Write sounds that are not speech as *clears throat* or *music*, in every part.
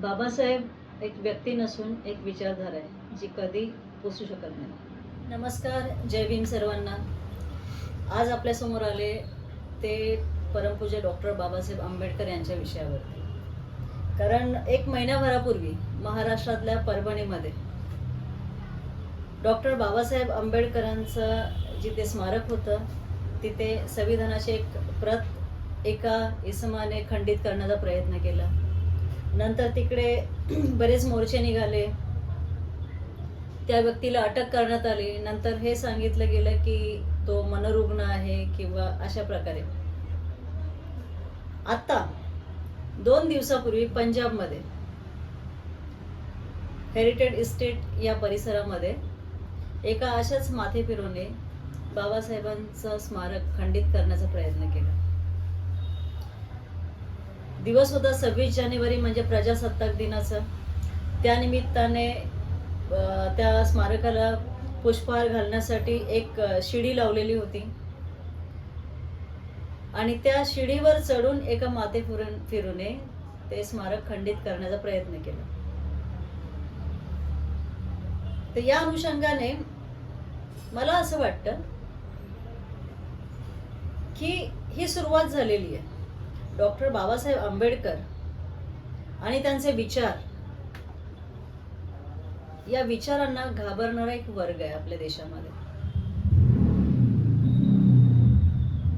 बाबासाहेब एक व्यक्ती नसून एक विचारधारा आहे जी कधी पोचू शकत नाही. नमस्कार जय भीम सर्वांना. आज आपल्यासमोर आले ते परमपूज्य डॉक्टर बाबासाहेब आंबेडकर यांच्या विषयावरती कारण एक महिन्याभरापूर्वी महाराष्ट्रातल्या परभणीमध्ये डॉक्टर बाबासाहेब आंबेडकरांचं जिथे स्मारक होतं तिथे संविधानाची एक प्रत एका इसमाने खंडित करण्याचा प्रयत्न केला. नंतर तिकडे *clears throat* बरेच मोर्चे निघाले. त्या व्यक्तीला अटक करण्यात आली. नंतर हे सांगितलं गेलं की तो मनोरुग्ण आहे किंवा अशा प्रकारे. आता दोन दिवसापूर्वी पंजाबमध्ये हेरिटेज इस्टेट या परिसरामध्ये एका अशाच माथे फिरवणे बाबासाहेबांचं स्मारक खंडित करण्याचा प्रयत्न केला. दिवस होता सव्वीस जानेवारी म्हणजे प्रजासत्ताक दिनाचं. त्यानिमित्ताने त्या स्मारकाला पुष्पहार घालण्यासाठी एक शिडी लावलेली होती. आणि त्या शिडीवर चढून एका माते फिरून फिरूने ते स्मारक खंडित करण्याचा प्रयत्न केला. तर या अनुषंगाने मला असं वाटतं की ही सुरुवात झालेली आहे. डॉक्टर बाबासाहेब आंबेडकर आणि त्यांचे विचार. या विचारांना घाबरणारा एक वर्ग आहे आपल्या देशामध्ये.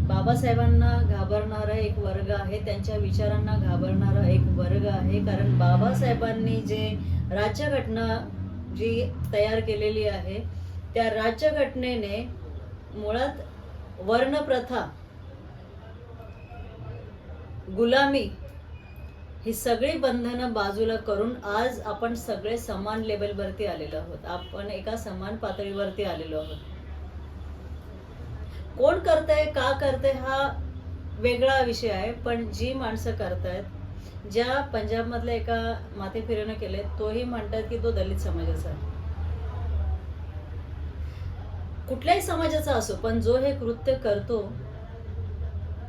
बाबासाहेबांना घाबरणारा एक वर्ग आहे त्यांच्या विचारांना घाबरणारा एक वर्ग आहे कारण बाबासाहेबांनी जे राज्यघटना जी तयार केलेली आहे त्या राज्यघटनेने मुळात वर्णप्रथा गुलामी. ही सगळी बंधनं बाजूला करून आज आपण सगळे समान लेवलवरती आलेलो आहोत. आपण एका समान पातळीवरती आलेलो आहोत. कोण करतंय का करतंय हा वेगळा विषय आहे पण जी माणसं करतायत ज्या पंजाबमधल्या एका माथे फिरणं केले तोही म्हणतात की तो दलित समाजाचा आहे. कुठल्याही समाजाचा असो पण जो हे कृत्य करतो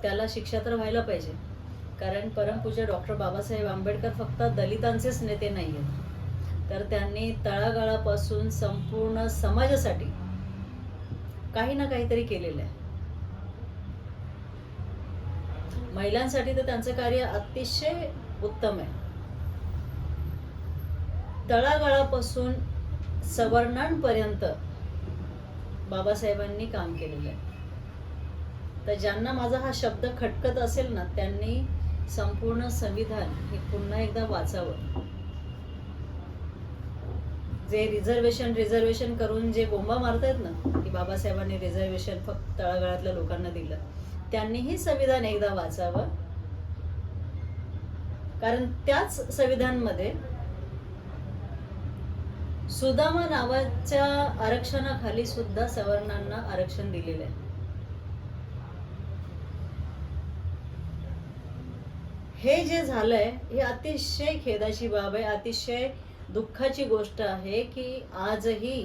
त्याला शिक्षा तर व्हायला पाहिजे. कारण परमपूज्य डॉक्टर बाबासाहेब आंबेडकर फक्त दलितांचेच नेते नाही आहेत तर त्यांनी तळागाळापासून संपूर्ण समाजासाठी काही ना काहीतरी केलेलं आहे. महिलांसाठी तर त्यांचं कार्य अतिशय उत्तम आहे. तळागाळापासून सवर्णांपर्यंत बाबासाहेबांनी काम केलेलं आहे. तर ज्यांना माझा हा शब्द खटकत असेल ना त्यांनी संपूर्ण संविधान हे पुन्हा एकदा वाचावं. जे रिझर्वेशन रिझर्वेशन करून जे बोंबा मारतायत ना की बाबासाहेबांनी रिझर्वेशन फक्त तळागाळातल्या लोकांना दिलं त्यांनीही संविधान एकदा वाचावं. कारण त्याच संविधानमध्ये सुदामा नावाच्या आरक्षणाखाली सुद्धा सवर्णांना आरक्षण दिलेलं आहे. हे जे झालंय हे अतिशय खेदाची बाब आहे अतिशय दुःखाची गोष्ट आहे की आजही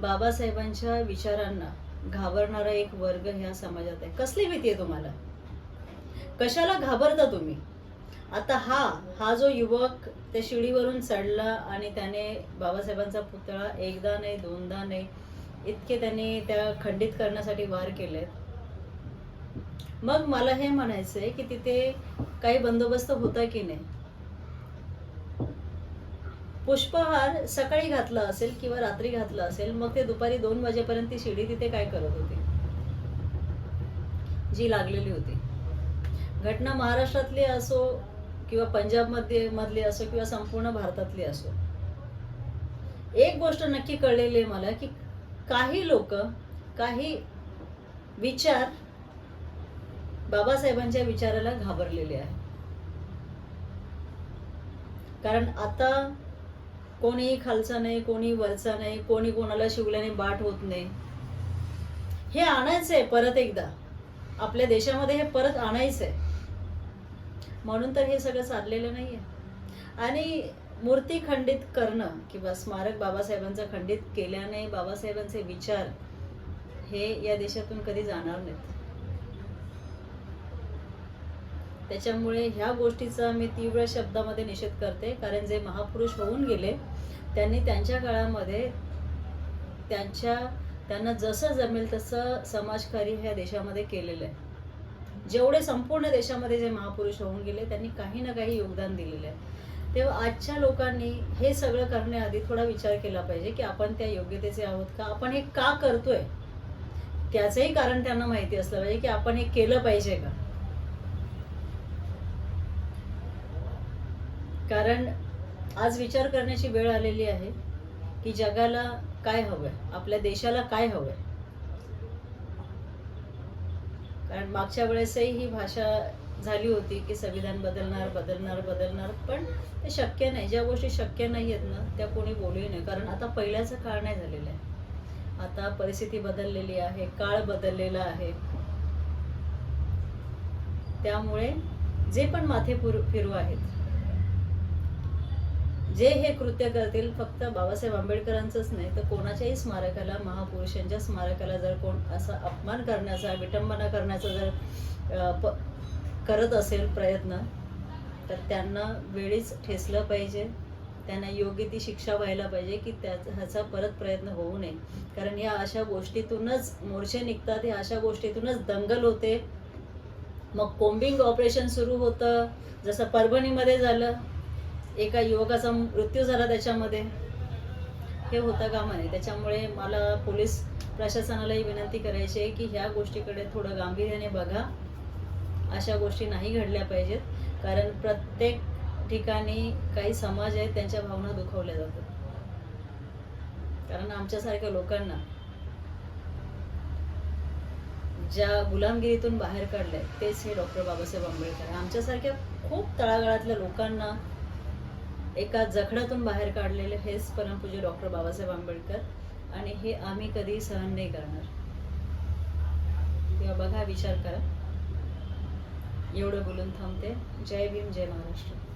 बाबासाहेबांच्या विचारांना घाबरणारा एक वर्ग ह्या समाजात आहे. कसली भीती आहे तुम्हाला? कशाला घाबरता तुम्ही? आता हा हा जो युवक त्या शिडीवरून चढला आणि त्याने बाबासाहेबांचा पुतळा एकदा नाही दोनदा नाही इतके त्यांनी त्या खंडित करण्यासाठी वार केलेत. मग मला हे म्हणायचंय की तिथे काही बंदोबस्त होता की नाही? पुष्पहार सकाळी घातला असेल किंवा रात्री घातला असेल मग ते दुपारी दोन वाजेपर्यंत ती शिडी तिथे काय करत होती? जी लागलेली होती. घटना महाराष्ट्रातली असो किंवा पंजाबमध्ये मधली असो किंवा संपूर्ण भारतातली असो. एक गोष्ट नक्की कळलेली आहे मला की काही लोक काही विचार बाबासाहेबांच्या विचाराला घाबरलेले आहे. कारण आता कोणी खालचा नाही कोणी वरचा नाही कोणी कोणाला शिवल्याने बाट होत नाही. हे आणायचं आहे परत एकदा. आपल्या देशामध्ये हे परत आणायचं आहे म्हणून तर हे सगळं चाललेलं आहे आणि मूर्ती खंडित करणं किंवा स्मारक बाबासाहेबांचं खंडित केल्याने बाबासाहेबांचे विचार हे या देशातून कधी जाणार नाहीत. त्याच्यामुळे ह्या गोष्टीचा मी तीव्र शब्दामध्ये निषेध करते. कारण जे महापुरुष होऊन गेले त्यांनी त्यांच्या काळामध्ये त्यांच्या त्यांना जसं जमेल तसं समाजकार्य ह्या देशामध्ये केलेलं आहे. जेवढे संपूर्ण देशामध्ये जे महापुरुष होऊन गेले त्यांनी काही ना काही योगदान दिलेलं आहे. तेव्हा आजच्या लोकांनी हे सगळं करण्याआधी थोडा विचार केला पाहिजे की आपण त्या योग्यतेचे आहोत का? आपण हे का करतोय? त्याचंही कारण त्यांना माहिती असलं पाहिजे की आपण हे केलं पाहिजे का? कारण आज विचार करण्याची वेळ आलेली आहे की जगाला काय हवं आहे आपल्या देशाला काय हवं आहे कारण मागच्या वेळेसही ही भाषा झाली होती की संविधान बदलणार बदलणार बदलणार पण ते शक्य नाही. ज्या गोष्टी शक्य नाही आहेत ना त्या कोणी बोलूही नाही कारण आता पहिल्याचं काळ नाही झालेलं आहे. आता परिस्थिती बदललेली आहे काळ बदललेला आहे. त्यामुळे जे पण माथेपुर फिरू आहेत जे हे कृत्य करतील फक्त बाबासाहेब आंबेडकरांचंच नाही तर कोणाच्याही स्मारकाला महापुरुषांच्या स्मारकाला जर कोण असा अपमान करण्याचा विटंबना करण्याचा जर प- करत असेल प्रयत्न तर त्यांना वेळीच ठेसलं पाहिजे. त्यांना योग्य ती शिक्षा व्हायला पाहिजे की त्या ह्याचा परत प्रयत्न होऊ नये. कारण या अशा गोष्टीतूनच मोर्चे निघतात या अशा गोष्टीतूनच दंगल होते. मग कोम्बिंग ऑपरेशन सुरू होतं. जसं परभणीमध्ये झालं एका युवकाचा मृत्यू झाला त्याच्यामध्ये. हे होता कामा नये त्याच्यामुळे मला पोलीस प्रशासनालाही विनंती करायची आहे की ह्या गोष्टीकडे थोडं गांभीर्याने बघा. अशा गोष्टी नाही घडल्या पाहिजेत. कारण प्रत्येक ठिकाणी काही समाज आहेत त्यांच्या भावना दुखवल्या जातात. कारण आमच्यासारख्या लोकांना ज्या गुलामगिरीतून बाहेर काढलंय तेच हे डॉक्टर बाबासाहेब आंबेडकर. आमच्यासारख्या खूप तळागाळातल्या लोकांना एका जखडातून बाहेर काढलेले हेच परमपूज्य डॉक्टर बाबासाहेब आंबेडकर. आणि हे आम्ही कधी सहन नाही करणार. तेव्हा बघा विचार करा. एवढं बोलून थांबते. जय भीम जय महाराष्ट्र.